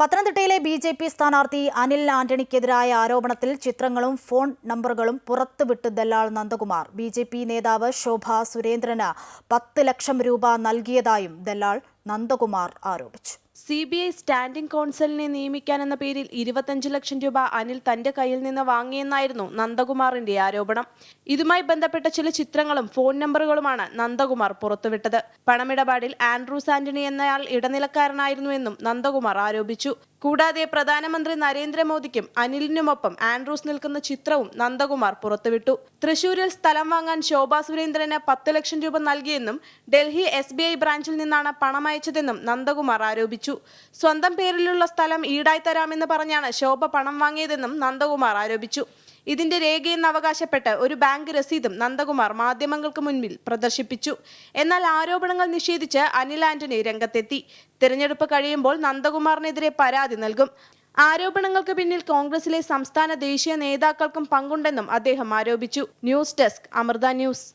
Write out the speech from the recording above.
പത്തനംതിട്ടയിലെ B J P സ്ഥാനാർത്ഥി അനിൽ ആന്റണിക്കെതിരായ ആരോപണത്തിൽ ചിത്രങ്ങളും ഫോൺ നമ്പറുകളും പുറത്തുവിട്ട് ദല്ലാൾ നന്ദകുമാർ. ബി ജെ പി നേതാവ് ശോഭ സുരേന്ദ്രന് പത്ത് ലക്ഷം രൂപ നൽകിയതായും ദല്ലാൾ നന്ദകുമാർ ആരോപിച്ചു. സി ബി ഐ സ്റ്റാൻഡിംഗ് കൗൺസിലിനെ നിയമിക്കാനെന്ന പേരിൽ ഇരുപത്തഞ്ച് ലക്ഷം രൂപ അനിൽ തന്റെ കയ്യിൽ നിന്ന് വാങ്ങിയെന്നായിരുന്നു നന്ദകുമാറിന്റെ ആരോപണം. ഇതുമായി ബന്ധപ്പെട്ട ചില ചിത്രങ്ങളും ഫോൺ നമ്പറുകളുമാണ് നന്ദകുമാർ പുറത്തുവിട്ടത്. പണമിടപാടിൽ ആൻഡ്രൂസ് ആന്റണി എന്നയാൾ ഇടനിലക്കാരനായിരുന്നുവെന്നും നന്ദകുമാർ ആരോപിച്ചു. കൂടാതെ പ്രധാനമന്ത്രി നരേന്ദ്രമോദിക്കും അനിലിനുമൊപ്പം ആൻഡ്രൂസ് നിൽക്കുന്ന ചിത്രവും നന്ദകുമാർ പുറത്തുവിട്ടു. തൃശൂരിൽ സ്ഥലം വാങ്ങാൻ ശോഭാ സുരേന്ദ്രന് പത്ത് ലക്ഷം രൂപ നൽകിയെന്നും ഡൽഹി എസ് ബ്രാഞ്ചിൽ നിന്നാണ് പണമയച്ചതെന്നും നന്ദകുമാർ ആരോപിച്ചു. സ്വന്തം പേരിലുള്ള സ്ഥലം ഈടായി തരാമെന്ന് പറഞ്ഞാണ് ശോഭ പണം വാങ്ങിയതെന്നും നന്ദകുമാർ ആരോപിച്ചു. ഇതിന്റെ രേഖയെന്ന് അവകാശപ്പെട്ട് ഒരു ബാങ്ക് രസീതും നന്ദകുമാർ മാധ്യമങ്ങൾക്ക് മുൻപിൽ പ്രദർശിപ്പിച്ചു. എന്നാൽ ആരോപണങ്ങൾ നിഷേധിച്ച് അനിൽ ആന്റണി രംഗത്തെത്തി. തിരഞ്ഞെടുപ്പ് കഴിയുമ്പോൾ നന്ദകുമാറിനെതിരെ പരാതി നൽകും. ആരോപണങ്ങൾക്ക് പിന്നിൽ കോൺഗ്രസിലെ സംസ്ഥാന ദേശീയ നേതാക്കൾക്കും പങ്കുണ്ടെന്നും അദ്ദേഹം ആരോപിച്ചു. News desk Amrita news.